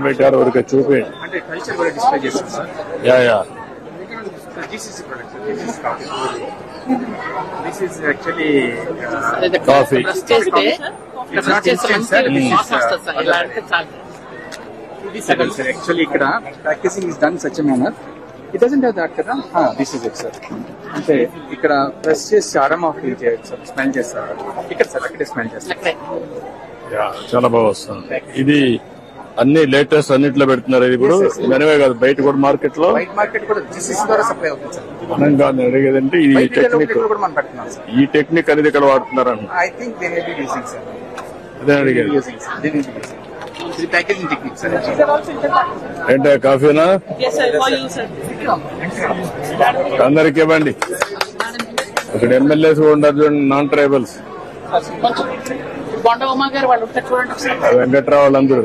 పెట్టారు ఊరికే చూపి. అంటే కల్చర్ కూడా డిస్ప్లే చేస్తాం sir yeah yeah. GCC product this is coffee this is actually uh, actually ఇక్కడ practising is done such manner it doesn't have that కదా? దిస్ ఇస్ ఇట్ సార్ అంటే ఇక్కడ ప్రెస్ చేసి అరమ్ ఆఫ్ చేయొచ్చు సార్ స్మెల్ చేస్తారు ఇక్కడ సార్ అక్కడే స్మెల్ చేస్తారు చాలా బాగా వస్తుంది. ఇది అన్ని లేటెస్ట్ అన్నిట్లో పెడుతున్నారు ఇది ఇప్పుడు. మనమే కాదు బయట కూడా మార్కెట్లో వైట్ మార్కెట్ కూడా జీసీసీ ద్వారా సప్లై అవుతుంది సార్ మనం ఈ టెక్నిక్ కూడా మనం పెడుతున్నాం సార్ ఈ టెక్నిక్ అనేది ఇక్కడ వాడుతున్నారని I think they may be using sir అదే అడిగేది ఏంటో కాఫీనా Yes, sir. For you, sir. అందరికి ఇవ్వండి ఇక్కడ ఎమ్మెల్యేస్ కూడా ఉన్నారు చూడండి నాన్ ట్రైబల్స్ వెంకట్రావు వాళ్ళందరూ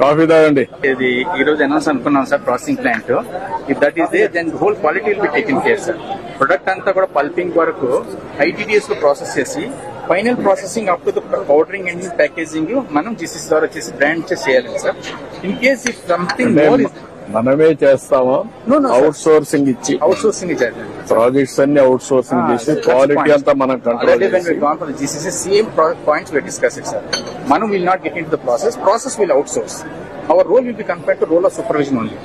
కాఫీ తాగండి. ఇది ఈ రోజు అనౌన్స్ అనుకున్నాం sir processing plant if that is they then whole quality will be taken care sir product అంతా కూడా పల్పింగ్ వరకు ఐటీడీఎస్లో ప్రాసెస్ చేసి final processing up to the powdering and packaging మనం జీసీసీ ద్వారా చేసి బ్రాండ్ చేసి చేయాలి sir in case if something more మనమే చేస్తామా. అవుట్ సోర్సింగ్ ఇచ్చి అవుట్ సోర్సింగ్ ప్రాజెక్ట్స్ అన్ని అవుట్ సోర్సింగ్ చేసి క్వాలిటీ అంతా మనం control it, sir. Manu will not get into the process. Process will outsource. Our role will be compared to role of supervision only,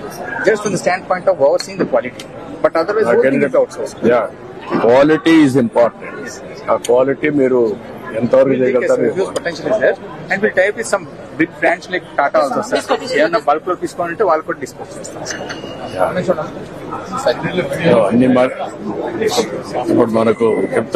just from the standpoint of overseeing the quality. But otherwise, whole thing will be outsourced. Yeah quality is important ఆ quality మీరు ఎంతవరకు చేయగలుగుతారు huge potential is there, and big brands like Tata also, sir. ఏమన్నా బల్క్లో తీసుకోవాలంటే వాళ్ళు కూడా dispose చేస్తాం అన్ని ఇప్పుడు మనకు చెప్తా